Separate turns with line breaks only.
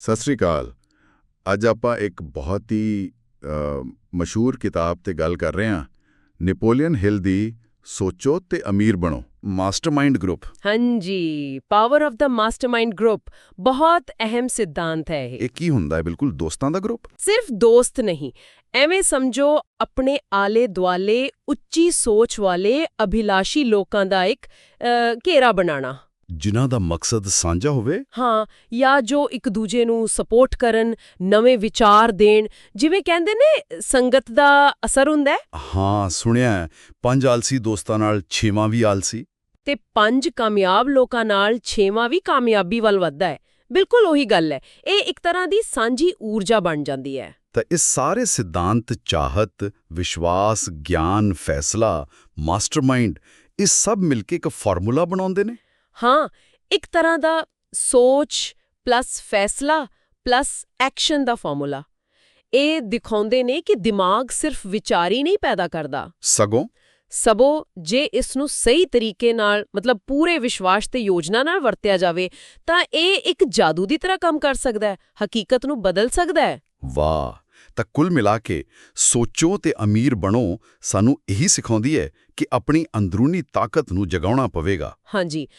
ਸਤਿ ਸ੍ਰੀ ਅਕਾਲ। ਅੱਜ ਆਪਾਂ ਇੱਕ ਬਹੁਤ ਹੀ ਮਸ਼ਹੂਰ ਕਿਤਾਬ ਤੇ ਗੱਲ ਕਰ ਰਹੇ ਹਾਂ। ਨੈਪੋਲੀਅਨ ਹਿਲ ਦੀ ਸੋਚੋ ਤੇ ਅਮੀਰ ਬਣੋ ਮਾਸਟਰਮਾਈਂਡ ਗਰੁੱਪ।
ਹਾਂਜੀ ਪਾਵਰ ਆਫ ਦਾ ਮਾਸਟਰਮਾਈਂਡ ਗਰੁੱਪ ਬਹੁਤ ਅਹਿਮ ਸਿਧਾਂਤ ਹੈ ਇਹ।
ਇਹ ਕੀ ਹੁੰਦਾ ਹੈ? ਬਿਲਕੁਲ ਦੋਸਤਾਂ ਦਾ ਗਰੁੱਪ?
ਸਿਰਫ ਦੋਸਤ ਨਹੀਂ ਐਵੇਂ ਸਮਝੋ ਆਪਣੇ ਆਲੇ ਦੁਆਲੇ ਉੱਚੀ ਸੋਚ ਵਾਲੇ ਅਭਿਲਾਸ਼ੀ ਲੋਕਾਂ ਦਾ ਇੱਕ ਅ, ਘੇਰਾ ਬਣਾਉਣਾ।
ਜਿਨ੍ਹਾਂ ਦਾ ਮਕਸਦ ਸਾਂਝਾ ਹੋਵੇ?
ਹਾਂ ਜਾਂ ਜੋ ਇੱਕ ਦੂਜੇ ਨੂੰ ਸਪੋਰਟ ਕਰਨ ਨਵੇਂ ਵਿਚਾਰ ਦੇਣ ਜਿਵੇਂ ਕਹਿੰਦੇ ਨੇ ਸੰਗਤ ਦਾ ਅਸਰ ਹੁੰਦਾ ਹੈ?
ਹਾਂ ਸੁਣਿਆ ਪੰਜ ਆਲਸੀ ਦੋਸਤਾਂ ਨਾਲ ਛੇਵਾਂ ਵੀ ਆਲਸੀ।
ਤੇ ਪੰਜ ਕਾਮਯਾਬ ਲੋਕਾਂ ਨਾਲ ਛੇਵਾਂ ਵੀ ਕਾਮਯਾਬੀ ਵੱਲ ਵੱਧਦਾ ਹੈ। ਬਿਲਕੁਲ ਉਹੀ ਗੱਲ ਹੈ। ਇਹ ਇੱਕ ਤਰ੍ਹਾਂ ਦੀ ਸਾਂਝੀ ਊਰਜਾ ਬਣ ਜਾਂਦੀ ਹੈ।
ਤਾਂ ਇਸ ਸਾਰੇ ਸਿਧਾਂਤ ਚਾਹਤ ਵਿਸ਼ਵਾਸ ਗਿਆਨ ਫੈਸਲਾ ਮਾਸਟਰਮਾਈਂਡ ਇਹ ਸਭ ਮਿਲ ਕੇ ਇੱਕ ਫਾਰਮੂਲਾ ਬਣਾਉਂਦੇ ਨੇ?
ਹਾਂ ਇੱਕ ਤਰ੍ਹਾਂ ਦਾ ਸੋਚ ਪਲੱਸ ਫੈਸਲਾ ਪਲੱਸ ਐਕਸ਼ਨ ਦਾ ਫਾਰਮੂਲਾ ਇਹ ਦਿਖਾਉਂਦੇ ਨੇ ਕਿ ਦਿਮਾਗ ਸਿਰਫ ਵਿਚਾਰ ਹੀ ਨਹੀਂ ਪੈਦਾ ਕਰਦਾ।
ਸਗੋਂ?
ਸਗੋਂ ਜੇ ਇਸ ਨੂੰ ਸਹੀ ਤਰੀਕੇ ਨਾਲ ਮਤਲਬ ਪੂਰੇ ਵਿਸ਼ਵਾਸ ਤੇ ਯੋਜਨਾ ਨਾਲ ਵਰਤਿਆ ਜਾਵੇ ਤਾਂ ਇਹ ਇੱਕ ਜਾਦੂ ਦੀ ਤਰ੍ਹਾਂ ਕੰਮ ਕਰ ਸਕਦਾ ਹੈ ਹਕੀਕਤ ਨੂੰ ਬਦਲ ਸਕਦਾ ਹੈ।
ਵਾਹ! ਤਾਂ ਕੁੱਲ ਮਿਲਾ ਕੇ ਸੋਚੋ ਤੇ ਅਮੀਰ ਬਣੋ ਸਾਨੂੰ ਇਹੀ ਸਿਖਾਉਂਦੀ ਹੈ ਕਿ ਆਪਣੀ ਅੰਦਰੂਨੀ ਤਾਕਤ ਨੂੰ ਜਗਾਉਣਾ ਪਵੇਗਾ।
ਹਾਂਜੀ।